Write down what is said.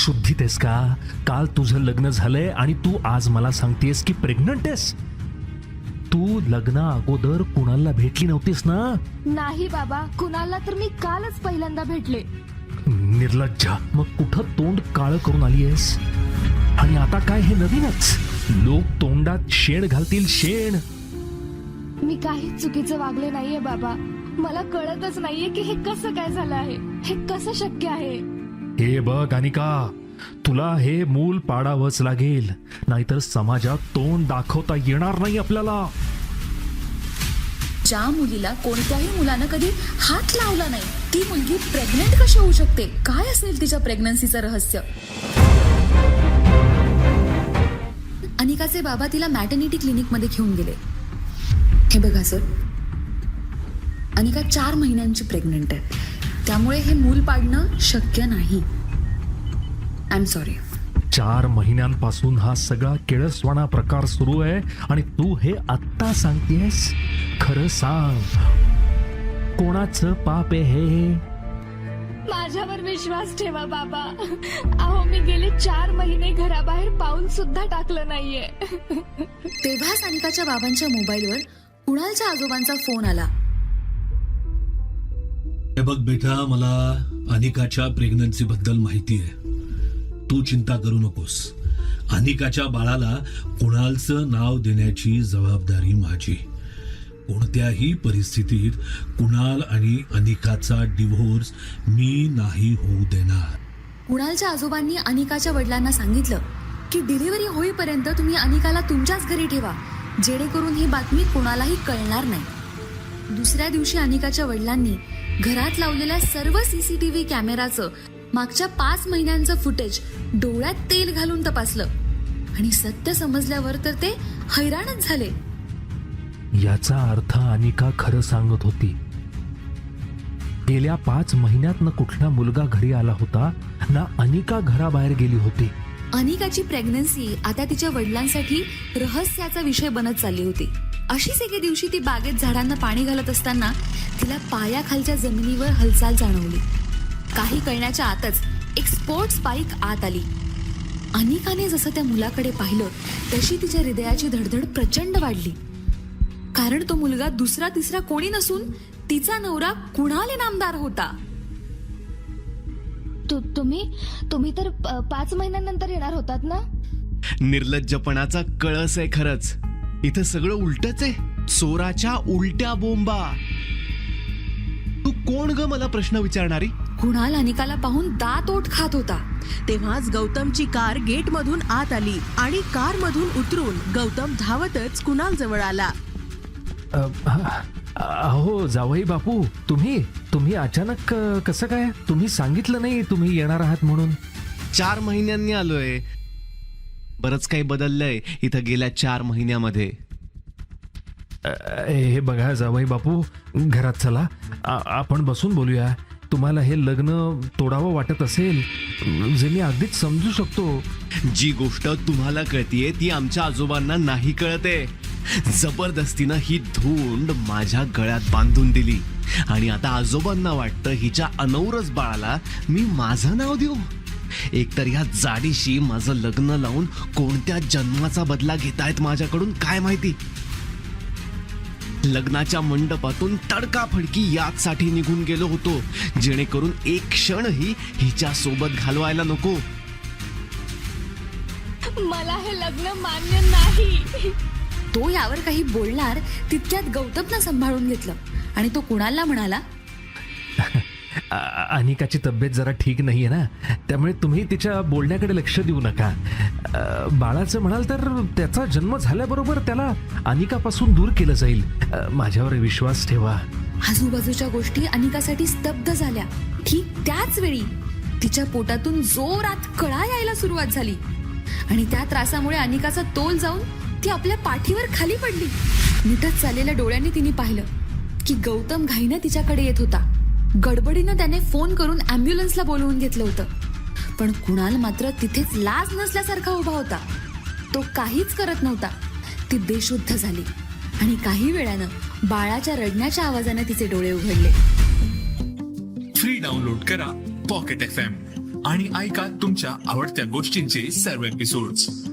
शुद्धीत आहेस का? काल तुझं लग्न झालंय आणि तू आज मला सांगतेस की प्रेग्नंट आहेस. तू लग्ना अगोदर कुणाला भेटली नव्हतीस ना? नाही बाबा कुणाला तर मी कालच पहिल्यांदा भेटले. निर्लज्ज. मग कुठं तोंड काळ करून आली आहेस आणि आता काय हे नवीनच? लोक तोंडात शेण घालतील शेण. मी काहीच चुकीचं वागले नाहीये बाबा. मला कळतच नाहीये की हे कसं काय झालं आहे. हे कसं शक्य आहे? हे बघ अनिका तुला हे मूल पाडावंच लागेल. नाहीतर समाजात तोंड दाखवता येणार नाही आपल्याला. ज्या मुलीला कोणत्याही मुलानं कधी हात लावला नाही ती मुलगी प्रेग्नेंट कशी होऊ शकते? काय असेल तिच्या प्रेग्नन्सीचं रहस्य? अनिकाचे बाबा तिला मॅटर्निटी क्लिनिकमध्ये घेऊन गेले. हे बघा सर अनिका चार महिन्यांची प्रेग्नंट आहे. त्यामुळे हे मूल पाडणं शक्य नाही. आय एम सॉरी चार महिन्यांपासून हा सगळा केळसवाणा प्रकार सुरू आहे आणि तू हे आत्ता सांगतेस? खरं सांग. कोणाचं पाप आहे हे? माझ्यावर विश्वास ठेवा बाबा. अहो मी गेले चार महिने घराबाहेर पाऊल सुद्धा टाकलं नाहीये. तेव्हाच अनिकाच्या बाबांच्या मोबाईलवर कुणालच्या आजोबांचा फोन आला? हे बघ बेटा मला अनिकाच्या प्रेग्नन्सी बद्दल माहिती आहे. तू चिंता करू नकोस. अनिकाच्या बाळाला कुणालचं नाव देण्याची जबाबदारी माझी. कोणत्याही परिस्थितीत कुणाल आणि अनिकाचा डिव्होर्स मी नाही होऊ देणार. कुणालच्या आजोबांनी अनिकाच्या वडिलांना सांगितलं की डिलिव्हरी होईपर्यंत तुम्ही अनिकाला तुमच्याच घरी ठेवा. जेणेकरून ही बातमी कोणालाही कळणार नाही. दुसऱ्या दिवशी अनिकाच्या वडिलांनी घरात लावलेल्या सर्व सीसीटीव्ही कॅमेराचं मागच्या पाच महिन्यांचं फुटेज डोळ्यात तेल घालून तपासलं. आणि सत्य समजल्यावर तर ते हैराणच झाले. याचा अर्थ अनिका खरं सांगत होती. गेल्या पाच महिन्यात न कुठला मुलगा घरी आला होता ना अनिका घराबाहेर गेली होती. अनिकाची प्रेग्नन्सी आता तिच्या वडिलांसाठी रहस्याचा विषय बनत चालली होती. अशीच एके दिवशी ती बागेत झाडांना पाणी घालत असताना तिला पायाखालच्या जमिनीवर हालचाल जाणवली. काही कळण्याच्या आतच एक स्पोर्ट्स बाईक आत आली. अनिकाने जसं त्या मुलाकडे पाहिलं तशी तिच्या हृदयाची धडधड प्रचंड वाढली. कारण तो मुलगा दुसरा तिसरा कोणी नसून तिचा नवरा कुणाल नामदार होता? तु- तुम्ही तुम्ही तर प- पाच महिन्यानंतर येणार होतात ना? निर्लज्जपणाचा कळस आहे खरंच. इथं सगळं उलटच आहे. चोराच्या उलट्या बोंबा. तू कोण ग मला प्रश्न विचारणारी? कुणाल अनिकाला पाहून दात ओठ खात होता. तेव्हाच गौतमची कार गेटमधून आत आली आणि कार मधून उतरून गौतम धावतच कुणाल जवळ आला अहो जावई बापू तुम्ही तुम्ही अचानक अ, कसं काय? तुम्ही सांगितलं नाही तुम्ही येणार आहात म्हणून. चार महिन्यांनी आलोय. बरंच काही बदललंय इथं गेल्या चार महिन्यामध्ये. हे बघा जावई बापू घरात चला. आपण बसून बोलूया. तुम्हाला हे लग्न तोडावं वाटत असेल जे मी अगदीच समजू शकतो. जी गोष्ट तुम्हाला कळतीये ती आमच्या आजोबांना नाही कळते. जबरदस्तीनं ही धूंड माझ्या गळ्यात बांधून दिली. आणि आता आजोबांना वाटतं हिच्या अनौरच बाळाला मी माझं नाव देऊ. एकतर या जाडीशी माझं लग्न लावून कोणत्या जन्माचा बदला घेतायत माझ्याकडून काय माहिती? लग्नाच्या मंडपातून तडकाफडकी याचसाठी निघून गेलो होतो. जेणेकरून एक क्षणही हिच्या सोबत घालवायला नको. मला हे लग्न मान्य नाही. तो यावर काही बोलणार तितक्यात गौतमनं सांभाळून घेतलं. आणि तो कुणालला म्हणाला? अनिकाची तब्येत जरा ठीक नाही आहे ना. त्यामुळे तुम्ही तिच्या बोलण्याकडे लक्ष देऊ नका. बाळाचं म्हणाल तर त्याचा जन्म झाल्याबरोबर त्याला अनिकापासून दूर केलं जाईल. माझ्यावर विश्वास ठेवा. आजूबाजूच्या गोष्टी अनिकासाठी स्तब्ध झाल्या. ठीक त्याच वेळी तिच्या पोटातून जोरात कळा यायला सुरुवात झाली. आणि त्या त्रासामुळे अनिकाचा तोल जाऊन ती आपल्या पाठीवर खाली पडली. मिटत चाललेल्या डोळ्यांनी तिने पाहिलं की गौतम घाईनं तिच्याकडे येत होता. गडबडीनं त्याने फोन करून अँब्युलन्सला बोलवून घेतलं होतं. पण कुणाल मात्र तिथेच लाज नसल्यासारखा उभा होता. तो काहीच करत नव्हता. ती बेशुद्ध झाली. आणि काही वेळानं बाळाच्या रडण्याच्या आवाजाने तिचे डोळे उघडले. फ्री डाउनलोड करा पॉकेट एफ एम आणि ऐका तुमच्या आवडत्या गोष्टींचे सर्व एपिसोड्स